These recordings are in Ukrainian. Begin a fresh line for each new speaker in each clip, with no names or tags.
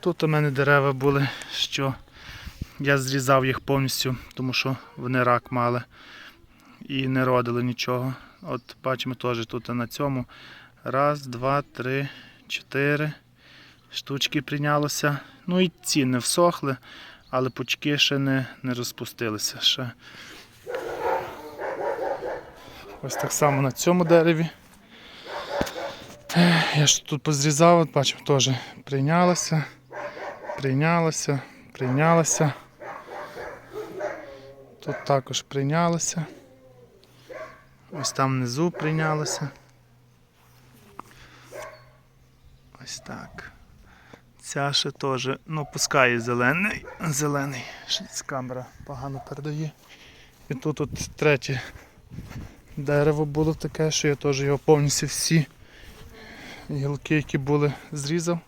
Тут у мене дерева були, що я зрізав їх повністю, тому що вони рак мали і не родили нічого. От бачимо теж тут на цьому. Раз, два, три, чотири штучки прийнялося. Ну і ці не всохли, але пучки ще не, не розпустилися. Ще. Ось так само на цьому дереві. Я ж тут позрізав, от бачимо, теж прийнялося, прийнялося, прийнялося. Тут також прийнялося. Ось там внизу прийнялося. Ось так. Ця ще теж, ну, пускає зелений, зелений. Камера погано передає. І тут от третє дерево було таке, що я теж його повністю всі гілки, які були, зрізав.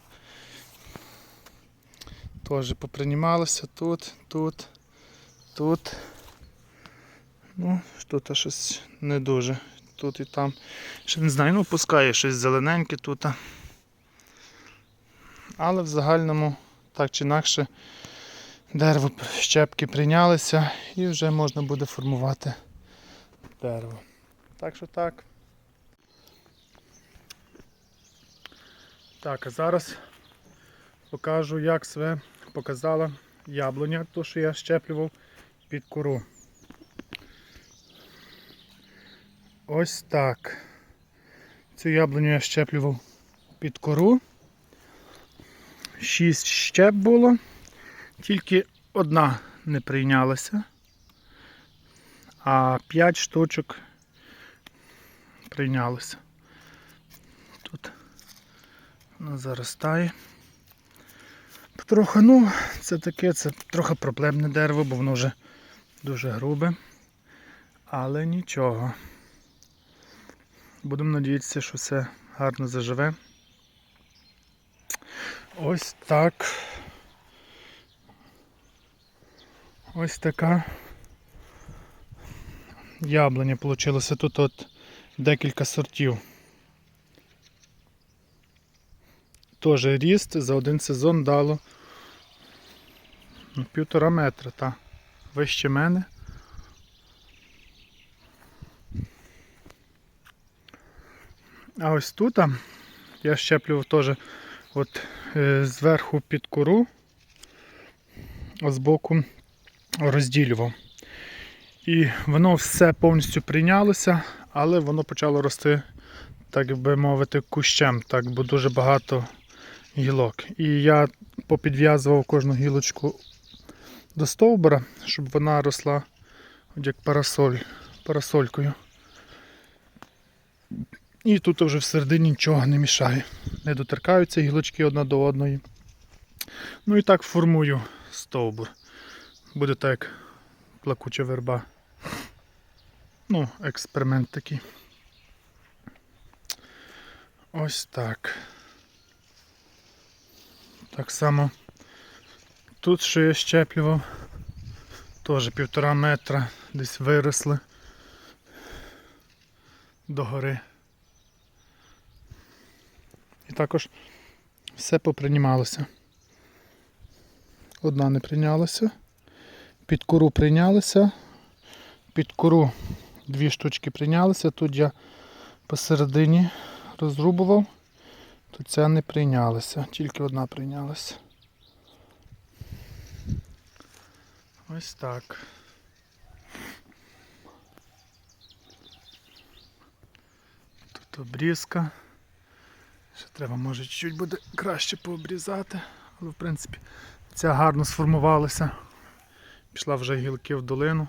Теж попринімалося тут, тут, тут. Ну, тут щось не дуже. Тут і там. Ще не знаю, ну пускає щось зелененьке тут. Але в загальному, так чи інакше, дерево щепки прийнялися і вже можна буде формувати дерево. Так що так. Так, а зараз покажу, як себе показала яблуня, то що я щеплював під кору. Ось так. Цю яблуню я щеплював під кору. Шість щеп було, тільки одна не прийнялася, а п'ять штучок прийнялося. Тут воно заростає. Потроху, ну, це таке, це трохи проблемне дерево, бо воно вже дуже грубе. Але нічого. Будемо надіятися, що все гарно заживе. Ось так. Ось така яблуня вийшла. Тут от декілька сортів. Теж ріст за один сезон дало півтора метра, та вище мене. А ось тут я щеплював теж от е, зверху під кору, а збоку розділював. І воно все повністю прийнялося, але воно почало рости, так би мовити, кущем, так, бо дуже багато гілок. І я попідв'язував кожну гілочку до стовбура, щоб вона росла от як парасоль, парасолькою. І тут вже всередині нічого не мішає. Не доторкаються гілочки одна до одної. Ну і так формую стовбур. Буде так як плакуча верба. Ну, експеримент такий. Ось так. Так само тут що я щеплював. Теж півтора метра десь виросли до гори. І також все попринімалося. Одна не прийнялася. Під кору прийнялися. Під кору дві штучки прийнялися. Тут я посередині розрубував. Тут ця не прийнялася, тільки одна прийнялася. Ось так. Тут обрізка. Ще треба, може, чуть буде краще пообрізати, але в принципі ця гарно сформувалася. Пішла вже гілки в долину.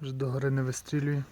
Вже до гори не вистрілює.